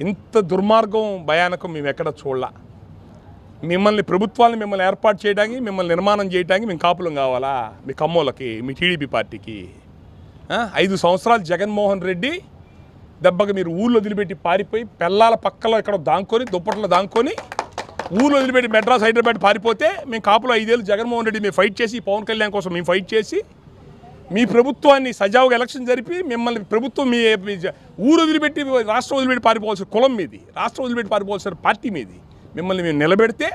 ఇంత దుర్మార్గం భయానకం మేము ఎక్కడ చూడలా. మిమ్మల్ని ప్రభుత్వాన్ని మిమ్మల్ని ఏర్పాటు చేయడానికి మిమ్మల్ని నిర్మాణం చేయడానికి మేము కాపులం కావాలా? మీ కమ్మోళ్ళకి మీ టీడీపీ పార్టీకి. ఐదు సంవత్సరాలు జగన్మోహన్ రెడ్డి దెబ్బకి మీరు ఊళ్ళో వదిలిపెట్టి పారిపోయి పెళ్ళాల పక్కలో ఇక్కడ దాంకొని దుప్పట్లో దాంకొని ఊళ్ళో వదిలిపెట్టి మెడ్రాస్ హైదరాబాద్ పారిపోతే మేము కాపులో ఐదేళ్ళు జగన్మోహన్ రెడ్డి మేము ఫైట్ చేసి పవన్ కళ్యాణ్ కోసం మేము ఫైట్ చేసి మీ ప్రభుత్వాన్ని సజావుగా ఎలక్షన్ జరిపి మిమ్మల్ని ప్రభుత్వం మీ ఊరు వదిలిపెట్టి రాష్ట్రం వదిలిపెట్టి పారిపోవాల్సిన కులం మీది రాష్ట్రం వదిలిపెట్టి పారిపోవాల్సిన పార్టీ మీది. మిమ్మల్ని మేము నిలబెడితే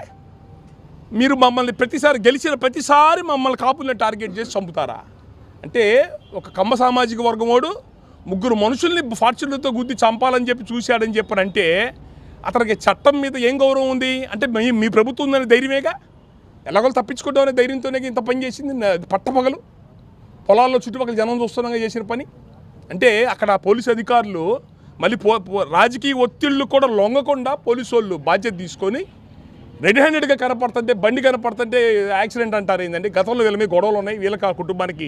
మీరు మమ్మల్ని ప్రతిసారి గెలిచిన ప్రతిసారి మమ్మల్ని కాపుల్ని టార్గెట్ చేసి చంపుతారా? అంటే ఒక కమ్మ సామాజిక వర్గమోడు ముగ్గురు మనుషుల్ని ఫార్చులతో గుద్ది చంపాలని చెప్పి చూశాడని చెప్పనంటే అతనికి చట్టం మీద ఏం గౌరవం ఉంది? అంటే మీ మీ ప్రభుత్వం ఉందనే ధైర్యమేగా? ఎలాగో తప్పించుకుంటాం అనే ధైర్యంతోనే ఇంత పని చేసింది? పట్టపగలు? పొలాల్లో చుట్టుపక్కల జనం చూస్తున్నాగా చేసిన పని? అంటే అక్కడ పోలీసు అధికారులు మళ్ళీ పో రాజకీయ ఒత్తిళ్ళు కూడా లొంగకుండా పోలీసు వాళ్ళు బాధ్యత తీసుకొని రెడ్ హ్యాండెడ్గా కనపడుతుంటే బండి కనపడుతుంటే యాక్సిడెంట్ అంటారు ఏంటంటే గతంలో వీళ్ళ మీద గొడవలు ఉన్నాయి. వీళ్ళకి ఆ కుటుంబానికి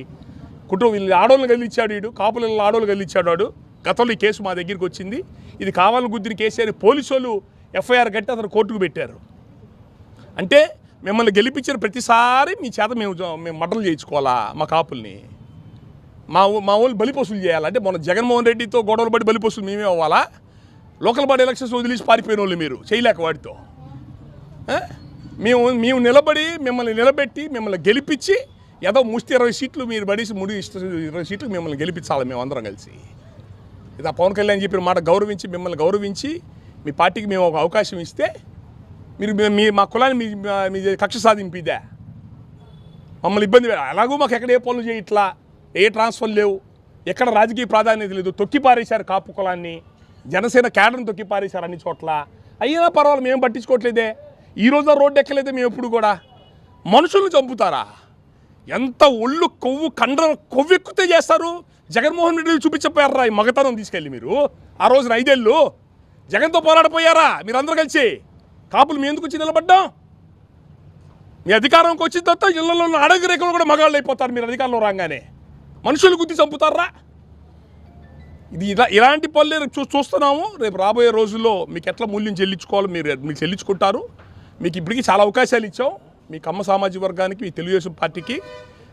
కుటుంబం వీళ్ళు ఆడోళ్ళు గెలిచాడు వీడు కాపులు ఆడోళ్ళు గెలిచాడు వాడు. గతంలో ఈ కేసు మా దగ్గరికి వచ్చింది. ఇది కావాలని గుద్దిన కేసీఆర్ పోలీసు వాళ్ళు ఎఫ్ఐఆర్ కట్టి అతను కోర్టుకు పెట్టారు. అంటే మిమ్మల్ని గెలిపించిన ప్రతిసారి మీ చేత మేము మేము మటలు చేయించుకోవాలా మా కాపుల్ని? మా మా వాళ్ళు బలిపశులు చేయాలంటే మొన్న జగన్మోహన్ రెడ్డితో గొడవలు పడి బలిపశులు మేమే అవ్వాలా? లోకల్ బాడీ ఎలక్షన్స్ వదిలేసి పారిపోయిన వాళ్ళు మీరు చేయలేక వాటితో మేము మేము నిలబడి మిమ్మల్ని నిలబెట్టి మిమ్మల్ని గెలిపించి ఏదో ముష్టి ఇరవై సీట్లు మీరు పడేసి ముడి ఇరవై సీట్లు మిమ్మల్ని గెలిపించాలి మేము అందరం కలిసి. ఇది ఆ పవన్ కళ్యాణ్ చెప్పిన మాట గౌరవించి మిమ్మల్ని గౌరవించి మీ పార్టీకి మేము ఒక అవకాశం ఇస్తే మీరు మీ- మీ మా కులాన్ని మీ మీ కక్ష సాధింపిదా మమ్మల్ని ఇబ్బంది పెడ- అలాగూ మాకు ఎక్కడ ఏ పనులు చేయట్లా ఏ ట్రాన్స్ఫర్ లేవు. ఎక్కడ రాజకీయ ప్రాధాన్యత లేదు. తొక్కి పారేశారు కాపు కులాన్ని. జనసేన క్యాడర్ని తొక్కి పారేశారు అన్ని చోట్ల. అయినా పర్వాలేదు మేము పట్టించుకోవట్లేదే. ఈ రోజు రోడ్డు ఎక్కలేదే మేము ఎప్పుడు కూడా. మనుషులను చంపుతారా? ఎంత ఒళ్ళు కొవ్వు కండ్ర కొవ్వెక్కుతే చేస్తారు? జగన్మోహన్ రెడ్డి చూపించపోయారా ఈ మగతనం తీసుకెళ్ళి మీరు? ఆ రోజున ఐదేళ్ళు జగన్తో పోరాడిపోయారా? మీరందరూ కలిసి? కాపులు మీ ఎందుకు వచ్చి నిలబడ్డా? మీ అధికారంకి వచ్చిన తర్వాత ఇళ్ళలో ఉన్న అడగి రేఖలు కూడా మగాళ్ళు అయిపోతారు మీరు అధికారంలో రాగానే. మనుషులు గుద్ది చంపుతారా? ఇది ఇలా ఇలాంటి పనులే చూ చూస్తున్నాము. రేపు రాబోయే రోజుల్లో మీకు ఎట్లా మూల్యం చెల్లించుకోవాలో మీరు మీకు చెల్లించుకుంటారు. మీకు ఇప్పటికీ చాలా అవకాశాలు ఇచ్చాం. మీ కమ్మ సామాజిక వర్గానికి మీ తెలుగుదేశం పార్టీకి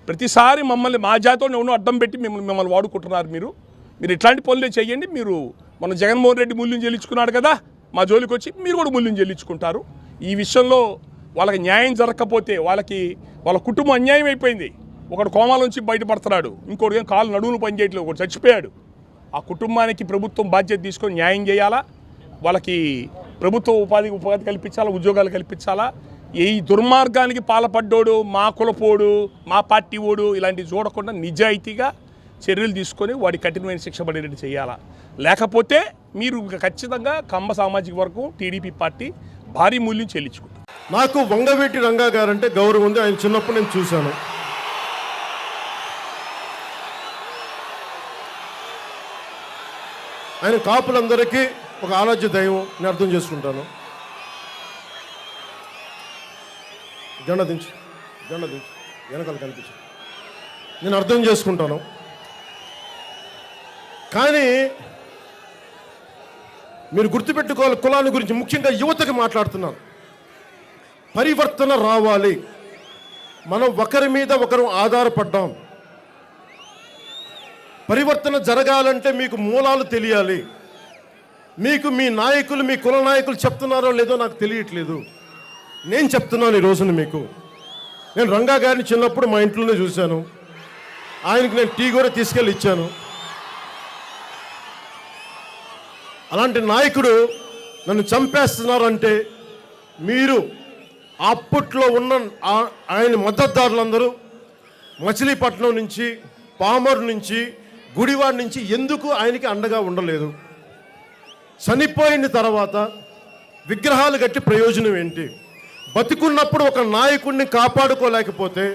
ప్రతిసారి మమ్మల్ని మా జాతిలో ఉన్న అడ్డం పెట్టి మిమ్మల్ని మిమ్మల్ని వాడుకుంటున్నారు మీరు. మీరు ఇట్లాంటి పనులే చేయండి. మీరు మన జగన్మోహన్ రెడ్డి మూల్యం చెల్లించుకున్నాడు కదా. మా జోలికి వచ్చి మీరు కూడా మూల్యం చెల్లించుకుంటారు. ఈ విషయంలో వాళ్ళకి న్యాయం జరగకపోతే వాళ్ళకి వాళ్ళ కుటుంబం అన్యాయం అయిపోయింది. ఒకడు కోమాల నుంచి బయటపడుతున్నాడు. ఇంకోటి కాలు నడువులు పనిచేయట్లేదు ఒకటి చచ్చిపోయాడు. ఆ కుటుంబానికి ప్రభుత్వం బాధ్యత తీసుకొని న్యాయం చేయాలా? వాళ్ళకి ప్రభుత్వ ఉపాధి ఉపాధి కల్పించాలా? ఉద్యోగాలు కల్పించాలా? ఈ దుర్మార్గానికి పాల్పడ్డోడు మా కులపోడు మా పార్టీ ఓడు ఇలాంటివి చూడకుండా నిజాయితీగా చర్యలు తీసుకొని వాడి కఠినమైన శిక్ష పడేటట్టు చేయాలా? లేకపోతే మీరు ఖచ్చితంగా కంబ సామాజిక వర్గం టీడీపీ పార్టీ భారీ మూల్యం చెల్లించుకుంటారు నాకు వంగవీటి రంగా గారంటే గౌరవం ఉంది. ఆయన చిన్నప్పుడు నేను చూశాను. ఆయన కాపులందరికీ ఒక ఆరాధ్య దైవం నేను అర్థం చేసుకుంటాను. జెండ దించు జెండ దించు. వెనకాల కనిపించు. నేను అర్థం చేసుకుంటాను. కానీ మీరు గుర్తుపెట్టుకోవాలి కులాన్ని గురించి ముఖ్యంగా యువతకి మాట్లాడుతున్నాను. పరివర్తన రావాలి. మనం ఒకరి మీద ఒకరు ఆధారపడ్డాం. పరివర్తన జరగాలంటే మీకు మూలాలు తెలియాలి. మీకు మీ నాయకులు మీ కుల నాయకులు చెప్తున్నారో లేదో నాకు తెలియట్లేదు. నేను చెప్తున్నాను ఈ రోజున మీకు. నేను రంగా గారిని చిన్నప్పుడు మా ఇంట్లోనే చూశాను. ఆయనకి నేను టీ కూడా తీసుకెళ్ళి ఇచ్చాను. అలాంటి నాయకుడు నన్ను చంపేస్తున్నారంటే మీరు అప్పట్లో ఉన్న ఆయన మద్దతుదారులందరూ మచిలీపట్నం నుంచి పామర్ నుంచి గుడివాడ నుంచి ఎందుకు ఆయనకి అండగా ఉండలేదు? చనిపోయిన తర్వాత విగ్రహాలు కట్టి ప్రయోజనం ఏంటి? బతికున్నప్పుడు ఒక నాయకుడిని కాపాడుకోలేకపోతే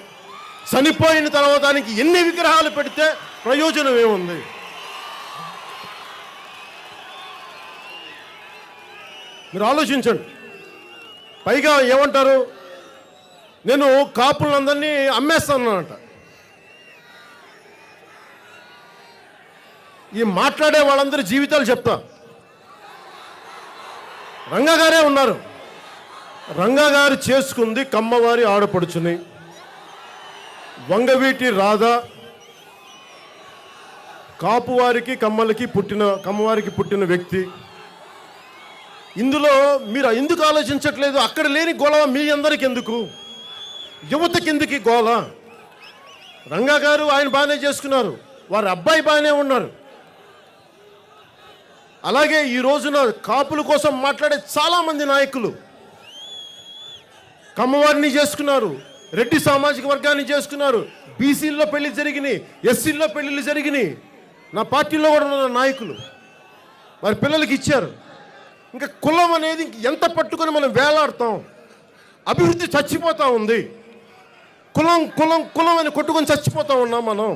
చనిపోయిన తర్వాత దానికి ఎన్ని విగ్రహాలు పెడితే ప్రయోజనం ఏముంది? మీరు ఆలోచించండి. పైగా ఏమంటారు? నేను కాపులందరినీ అమ్మేస్తానంట ఈ మాట్లాడే వాళ్ళందరి జీవితాలు చెప్తా. రంగగారే ఉన్నారు. రంగగారు చేసుకుంది కమ్మవారి ఆడపడుచుని. వంగవీటి రాధ కాపువారికి కమ్మలకి పుట్టిన కమ్మవారికి పుట్టిన వ్యక్తి. ఇందులో మీరు ఎందుకు ఆలోచించట్లేదు? అక్కడ లేని గోళ మీ అందరికి ఎందుకు? యువత ఎందుకు గోల రంగా గారు ఆయన బాగానే చేసుకున్నారు. వారి అబ్బాయి బాగానే ఉన్నారు. అలాగే ఈ రోజున కాపుల కోసం మాట్లాడే చాలామంది నాయకులు కమ్మవారిని చేసుకున్నారు. రెడ్డి సామాజిక వర్గాన్ని చేసుకున్నారు. బీసీల్లో పెళ్ళి జరిగినాయి ఎస్సీల్లో పెళ్ళిళ్ళు జరిగినాయి. నా పార్టీలో కూడా ఉన్న నాయకులు వారి పిల్లలకి ఇచ్చారు. ఇంకా కులం అనేది ఇంక ఎంత పట్టుకొని మనం వేలాడతాం? అభివృద్ధి చచ్చిపోతూ ఉంది. కులం కులం కులం అని కొట్టుకొని చచ్చిపోతూ ఉన్నాం మనం.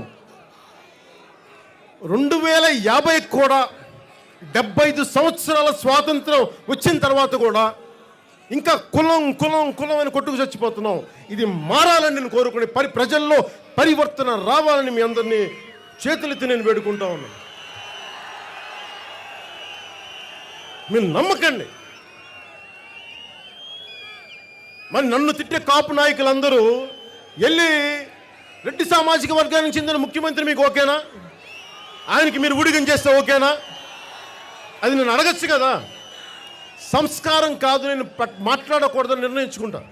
రెండు వేల యాభై కూడా డెబ్బై ఐదు సంవత్సరాల స్వాతంత్రం వచ్చిన తర్వాత కూడా ఇంకా కులం కులం కులం అని కొట్టుకు చచ్చిపోతున్నాం. ఇది మారాలని నేను కోరుకునే పరి ప్రజల్లో పరివర్తన రావాలని మీ అందరినీ చేతులెత్తి నేను వేడుకుంటా ఉన్నాను. మీరు నమ్మకండి. మరి నన్ను తిట్టే కాపు నాయకులందరూ వెళ్ళి రెడ్డి సామాజిక వర్గానికి చెందిన ముఖ్యమంత్రి మీకు ఓకేనా? ఆయనకి మీరు ఊడిగం చేస్తే ఓకేనా? అది నేను అడగచ్చు కదా. సంస్కారం కాదు నేను పట్- మాట్లాడకూడదని నిర్ణయించుకుంటా.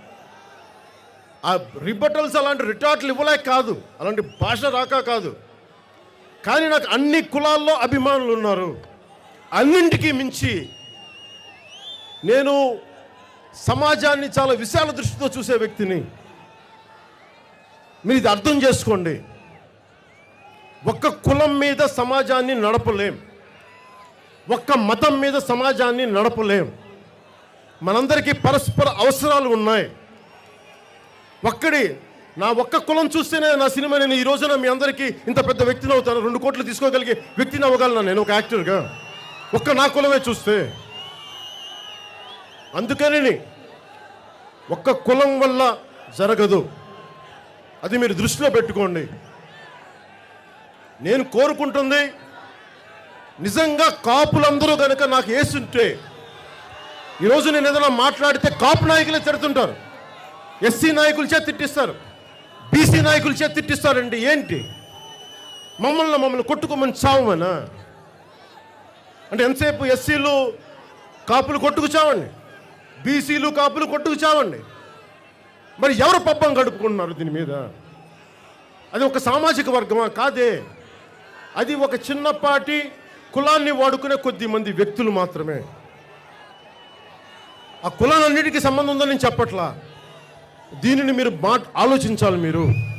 ఆ రిబటల్స్ అలాంటి రిటార్ట్లు ఇవ్వలేక కాదు. అలాంటి భాష రాక కాదు. కానీ నాకు అన్ని కులాల్లో అభిమానులు ఉన్నారు. అన్నింటికీ మించి నేను సమాజాన్ని చాలా విశాల దృష్టితో చూసే వ్యక్తిని. మీరు ఇది అర్థం చేసుకోండి. ఒక్క కులం మీద సమాజాన్ని నడపలేం. ఒక్క మతం మీద సమాజాన్ని నడపలేం. మనందరికీ పరస్పర అవసరాలు ఉన్నాయి. ఒక్కడి నా ఒక్క కులం చూస్తేనే నా సినిమా నేను ఈ రోజున మీ అందరికీ ఇంత పెద్ద వ్యక్తిని అవుతాను. రెండు కోట్లు తీసుకోగలిగే వ్యక్తిని అవ్వగలను నేను ఒక యాక్టర్గా. ఒక్క నా కులమే చూస్తే. అందుకని ఒక్క కులం వల్ల జరగదు. అది మీరు దృష్టిలో పెట్టుకోండి. నేను కోరుకుంటుంది నిజంగా కాపులందరూ కనుక నాకు వేస్తుంటే ఈరోజు నేను ఏదైనా మాట్లాడితే కాపు నాయకులే తిడుతుంటారు. ఎస్సీ నాయకుల చేత తిట్టిస్తారు. బీసీ నాయకుల చేత తిట్టిస్తారండి. ఏంటి? మమ్మల్ని మమ్మల్ని కొట్టుకోమని చావమనా? అంటే ఎంతసేపు ఎస్సీలు కాపులు కొట్టుకు చావండి? బీసీలు కాపులు కొట్టుకు చావండి. మరి ఎవరు పబ్బం గడుపుకుంటున్నారు దీని మీద? అది ఒక సామాజిక వర్గమా? కాదే. అది ఒక చిన్నపాటి కులాన్ని వాడుకునే కొద్ది మంది వ్యక్తులు మాత్రమే. ఆ కులాలన్నిటికీ సంబంధం ఉందని నేను చెప్పట్లా. దీనిని మీరు మా ఆలోచించాలి మీరు.